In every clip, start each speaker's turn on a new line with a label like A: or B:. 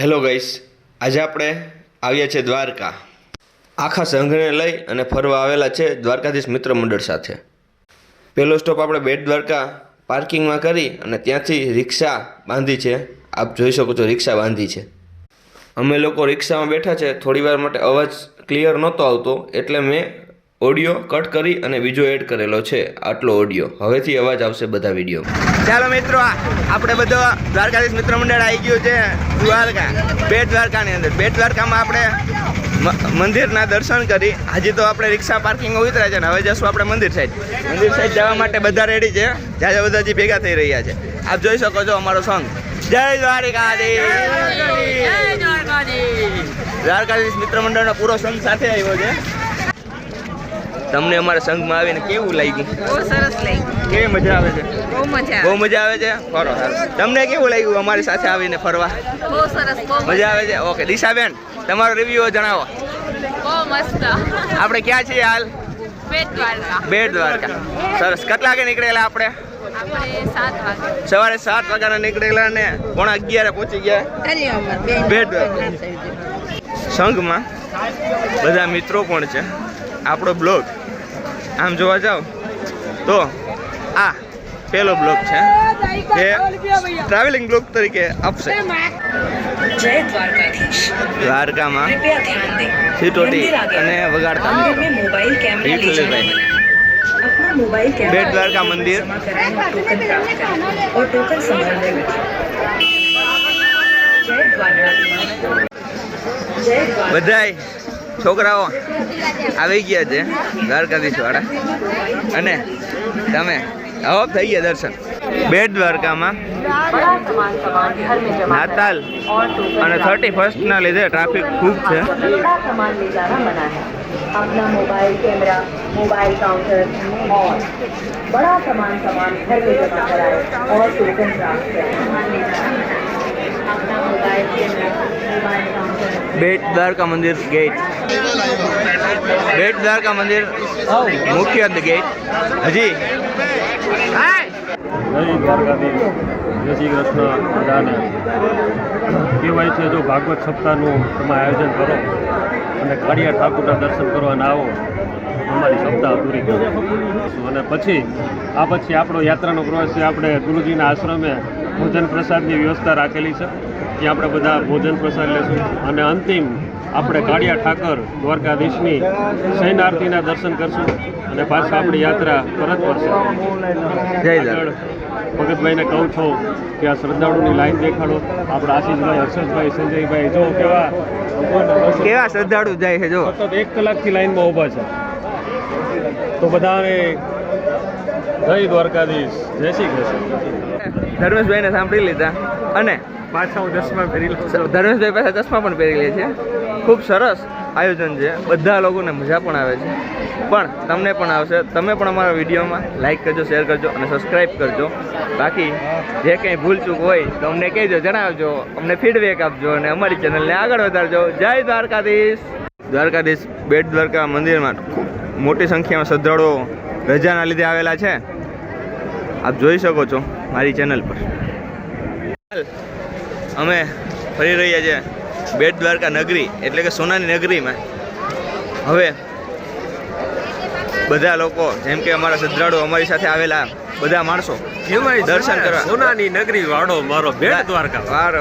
A: Hello guys આજે આપણે આવ્યા છે દ્વારકા. આખા સંઘને લઈ અને ફરવા આવેલા છે દ્વારકાધીશ મિત્ર મંડળ સાથે. પહેલો સ્ટોપ આપણે બેટ દ્વારકા પાર્કિંગમાં કરી અને ત્યાંથી રિક્ષા બાંધી છે. આપ જોઈ શકો છો રિક્ષા બાંધી છે. અમે લોકો રિક્ષામાં બેઠા છે. થોડી વાર માટે અવાજ ક્લિયર નહોતો આવતો, એટલે મેં ઓડિયો કટ કરી અને બીજો એડ કરેલો છે. આટલો ઓડિયો. હવેથી અવાજ આવશે બધા વીડિયો. ચાલો મિત્રો આપણે બધો દ્વારકાધીશ મિત્ર મંડળ આવી ગયું છે દ્વારકા બેટ દ્વારકાની અંદર. બેટ દ્વારકામાં આપણે મંદિરના દર્શન કરી. હજી તો આપણે રિક્ષા પાર્કિંગ ઉતર્યા છે ને હવે જશું આપણે મંદિર સાઈડ મંદિર સાઈડ જવા માટે બધા રેડી છે. જ્યાં બધા હજી ભેગા થઈ રહ્યા છે. આપ જોઈ શકો છો અમારો સંઘ. જય દ્વારિકાધીશ. દ્વારકાધીશ મિત્ર મંડળનો પૂરો સંઘ સાથે આવ્યો છે. તમને અમારા સંઘમાં આવીને કેવું લાગ્યું?
B: બહુ સરસ લાગ્યું.
A: કેવી મજા આવે છે?
B: બહુ મજા
A: બહુ મજા આવે છે? ફરો સારું તમને કેવું લાગ્યું અમારી સાથે આવીને ફરવા?
B: બહુ સરસ
A: મજા આવે છે? ઓકે દિશાબેન તમારો રિવ્યુ જણાવો.
B: બહુ મસ્ત.
A: આપણે ક્યાં છીએ હાલ?
B: બેટ દ્વારકા
A: બેટ દ્વારકા સરસ. કેટલા વાગે નીકળેલા આપણે? સવારે સાત વાગ્યાના નીકળેલા ને પોણા અગિયારે પહોંચી ગયા. બેટ દ્વારકા સંઘમાં બધા મિત્રો પણ છે. આપણો બ્લોગ આમ જોવા જાઓ તો આ પહેલો બ્લોક છે જે ટ્રાવેલિંગ બ્લોક તરીકે આપશે. દ્વારકામાં
C: સીટોટી
A: અને વગાડતા
C: બેટ દ્વારકા મંદિર.
A: બધાય છોકરાઓ આવી ગયા છે દ્વારકાધીશ વાળા અને તમે આવો થઈ ગયા દર્શન બેટ દ્વારકામાં
C: बड़ा सामान सामान घर में जमा
A: નાતાલ
C: और टोकन
A: અને થર્ટી ફર્સ્ટના લીધે ટ્રાફિક ખૂબ છે
C: बड़ा सामान ले जाना मना है अपना मोबाइल कैमरा मोबाइल काउंटर और बड़ा सामान सामान घर में जमा कराए और टोकन प्राप्त करें
A: બેટ દ્વારકા મંદિર ગેટ બેટ દ્વારકા મંદિર મુખ્ય ગેટ હજી?
D: જય દ્વારકાધીશ. જય કહેવાય છે, જો ભાગવત સપ્તાહનું તમે આયોજન કરો અને કાળિયા ઠાકુરના દર્શન કરવાના આવો, અમારી સપ્તાહ પૂરી કરો. અને પછી, આ પછી આપણો યાત્રાનો પ્રવાસ છે, આપણે ગુરુજીના આશ્રમે ભોજન પ્રસાદની વ્યવસ્થા રાખેલી છે. ત્યાં આપણે બધા ભોજન પ્રસાદ લેશું. અને અંતિમ આપણે કાળિયા ઠાકર દ્વારકાધીશની શયન આરતીના દર્શન કરશું અને પાછા આપણી યાત્રા પરત
A: જય
D: ભગતભાઈને કહું છું કે આ શ્રદ્ધાળુની લાઈન દેખાડો. આપણા આશીષભાઈ હર્ષદભાઈ સંજયભાઈ જો કેવા
A: કેવા શ્રદ્ધાળુ જાય છે જો.
D: સતત એક કલાકથી લાઈનમાં ઊભા છે. તો બધાને જય દ્વારકાધીશ. જય શ્રી કૃષ્ણ.
A: ધર્મેશભાઈને સાંભળી લીધા. અને
D: પાછા હું ચશ્મા પહેરી લઉં
A: ધર્મેશભાઈ પાસે ચશ્મા પણ પહેરી લે છે. ખૂબ સરસ આયોજન છે. બધા લોકોને મજા પણ આવે છે. પણ તમને પણ આવશે. તમે પણ અમારા વિડીયોમાં લાઇક કરજો શેર કરજો અને સબસ્ક્રાઈબ કરજો. બાકી જે કંઈ ભૂલચૂક હોય તો અમને કહેજો જણાવજો. અમને ફીડબેક આપજો અને અમારી ચેનલને આગળ વધારજો. જય દ્વારકાધીશ. દ્વારકાધીશ બેટ દ્વારકા મંદિરમાં ખૂબ મોટી સંખ્યામાં શ્રદ્ધાળુઓ રજાના લીધે આવેલા છે. આપ જોઈ શકો છો મારી ચેનલ પર. અમે ફરી રહ્યા છીએ બેટ દ્વારકા નગરી, એટલે કે સોનાની નગરીમાં. હવે બધા લોકો, જેમ કે અમારા શ્રદ્ધાળુઓ અમારી સાથે આવેલા બધા માણસો. દર્શન કરવા.
D: સોનાની નગરી વાડો મારો બેટ દ્વારકા.
A: વાર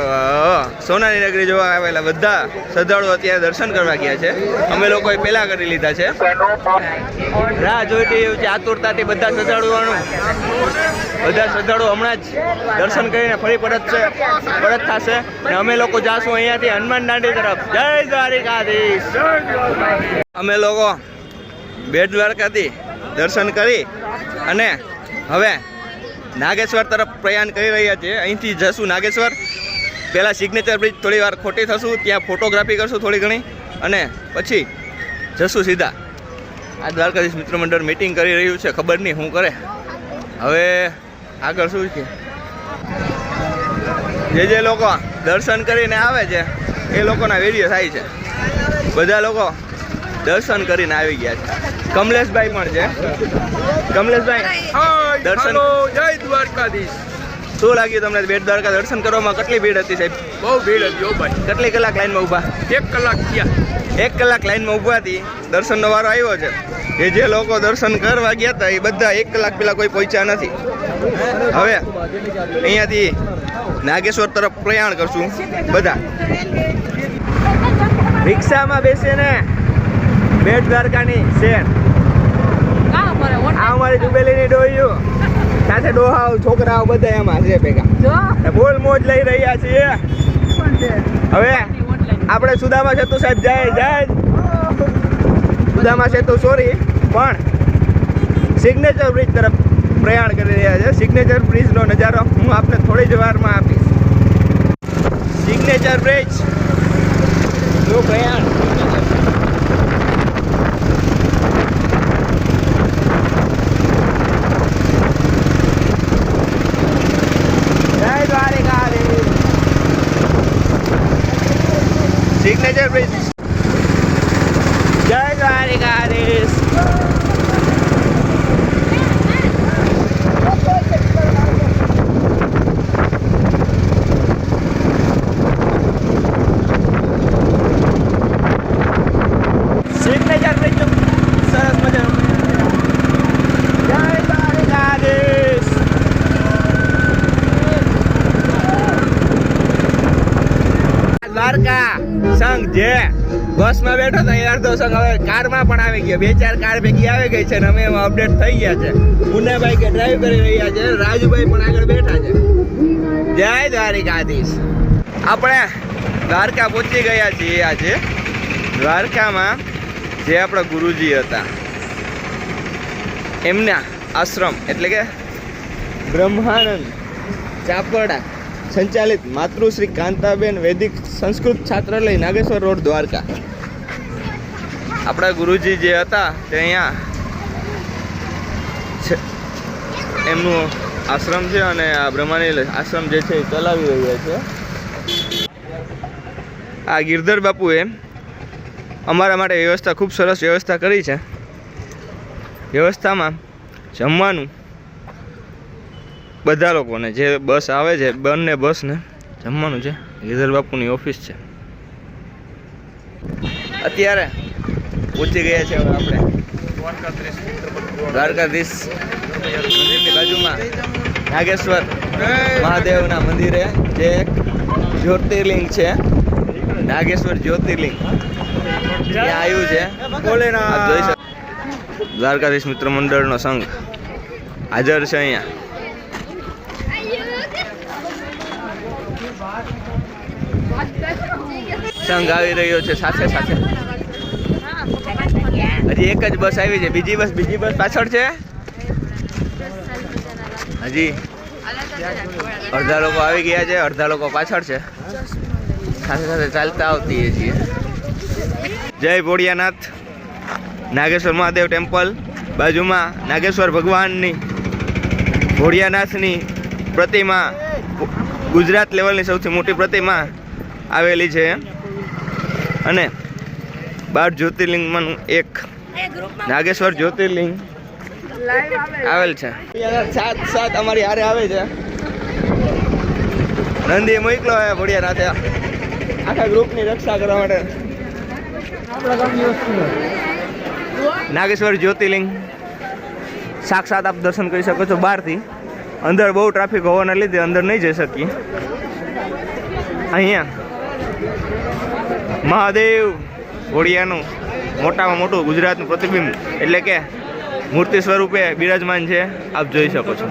A: સોનાની નગરી જોવા આવેલા બધા શ્રદ્ધાળુઓ અત્યારે દર્શન કરવા ગયા છે. અમે લોકોએ પહેલા કરી લીધા છે. રાહ જોઈતી એવું છે આતુરતાથી બધા શ્રદ્ધાળુઓનું. બધા શ્રદ્ધાળુઓ હમણાં જ દર્શન કરીને ફરી પરત છે પરત થશે. અને અમે લોકો જાશું અહીંયાથી હનુમાન દાંડી તરફ. જય દ્વારિકાધીશ. અમે લોકો બેટ દ્વારકાથી દર્શન કરી અને હવે નાગેશ્વર તરફ પ્રયાણ કરી રહ્યા છીએ અહીંથી જશું નાગેશ્વર. પહેલાં સિગ્નેચર બ્રિજ થોડી વાર ખોટી થશું, ત્યાં ફોટોગ્રાફી કરશું થોડી ઘણી, અને પછી જશું સીધા. આ દ્વારકાધીશ મિત્ર મંડળ મિટિંગ કરી રહ્યું છે, ખબર નહીં શું કરે. હવે આગળ શું છે? જે જે લોકો દર્શન કરીને આવે છે, એ લોકોના વીડિયો થાય છે. બધા લોકો દર્શન કરીને આવી ગયા છે. કમલેશભાઈ પણ છે. કમલેશભાઈ દર્શન
D: જય દ્વારકાધીશ.
A: શું લાગ્યું તમને બેટ દ્વારકા દર્શન કરવામાં કેટલી ભીડ હતી સાહેબ?
D: બહુ ભીડ હતી ઓ ભાઈ.
A: કેટલી કલાક લાઈનમાં ઊભા?
D: એક કલાક થયા.
A: એક કલાક લાઈનમાં ઊભા હતી. દર્શનનો વારો આવ્યો છે. એ જે લોકો દર્શન કરવા ગયા હતા એ બધા એક કલાક પહેલાં કોઈ પહોંચ્યા નથી. હવે અહીંયાથી નાગેશ્વર તરફ પ્રયાણ કરશું બધા. રિક્ષામાં બેસીને બેટ દ્વારકાની શેર આ અમારી ડુબેલીની ડોહીઓ. સાથે ડોહાઓ છોકરાઓ બધા એમાં છે ભેગા. બોલ મોજ લઈ રહ્યા છીએ. હવે આપણે સુદામા સેતુ સાહેબ જાય જાય સુદામા સેતુ સોરી પણ સિગ્નેચર બ્રિજ તરફ પ્રયાણ કરી રહ્યા છે. સિગ્નેચર બ્રિજનો નજારો હું આપને થોડી જ વારમાં આપીશ. સિગ્નેચર બ્રિજ જો પ્રયાણ જય દ્વારિકાધીશ સિગ્નેચર બ્રિજ જય દ્વારિકાધીશ સિગ્નેચર બ્રિજ સરસ મજાનું જય દ્વારિકાધીશ દ્વારકા સંઘ જે બસમાં બેઠો સંઘ હવે કારમાં પણ આવી ગયો. બે ચાર કાર ભેગી આવી ગઈ છે અને અમે એમાં અપડેટ થઈ ગયા છે. મુન્નાભાઈ કે ડ્રાઈવ કરી રહ્યા છે. રાજુભાઈ પણ આગળ બેઠા છે. જય દ્વારિકાધીશ. આપણે દ્વારકા પહોંચી ગયા છીએ આજે. દ્વારકામાં જે આપણા ગુરુજી હતા, એમના આશ્રમ એટલે કે બ્રહ્માનંદ ચાપડા સંચાલિત માતૃશ્રી કાંતાબેન વૈદિક સંસ્કૃત છાત્રાલય, નાગેશ્વર રોડ, દ્વારકા. આપણા ગુરુજી જે હતા તે અહીંયા એમનું આશ્રમ છે અને આ બ્રહ્માની આશ્રમ જે છે એ ચલાવી રહ્યા છે. આ ગિરધર બાપુએ અમારા માટે વ્યવસ્થા, ખૂબ સરસ વ્યવસ્થા કરી છે. વ્યવસ્થામાં જમવાનું બધા લોકોને, જે બસ આવે છે, બંને બસને જમવાનું છે. ગિરધર બાપુની ઓફિસ છે. અત્યારે પહોંચી ગયા છે આપણે. દ્વારકાધીશ મંદિરની બાજુમાં નાગેશ્વર મહાદેવના મંદિરે જે જ્યોતિર્લિંગ છે. નાગેશ્વર જ્યોતિર્લિંગ. ત્યાં આવ્યું છે. જોઈ દ્વારકાધીશ મિત્ર મંડળનો સંઘ હાજર છે અહીંયા. સંઘ આવી રહ્યો છે સાથે સાથે. હજી એક જ બસ આવી છે. બીજી બસ બીજી બસ પાછળ છે? હજી અડધા લોકો આવી ગયા છે, અડધા લોકો પાછળ છે. સાથે સાથે ચાલતા આવતી છીએ. જય ભોળિયાનાથ. નાગેશ્વર મહાદેવ ટેમ્પલ બાજુમાં નાગેશ્વર ભગવાનની, ભોળિયાનાથની પ્રતિમા, ગુજરાત લેવલની સૌથી મોટી પ્રતિમા આવેલી છે. અને બાર જ્યોતિર્લિંગમાંનું એક નાગેશ્વર જ્યોતિર્લિંગ. આવેલ છે. સાત સાત અમારી હારે આવે છે. નંદી મોકલો હે રાતે આખા ગ્રુપની રક્ષા કરવા માટે. નાગેશ્વર જ્યોતિર્લિંગ. સાક્ષાત આપ દર્શન કરી શકો છો બહારથી. અંદર બહુ ટ્રાફિક હોવાના લીધે અંદર નહીં જઈ શકીએ. અહીંયા. મહાદેવ ઘોડિયાનું મોટામાં મોટું ગુજરાતનું પ્રતિબિંબ. એટલે કે મૂર્તિ સ્વરૂપે બિરાજમાન છે. આપ જોઈ શકો છો.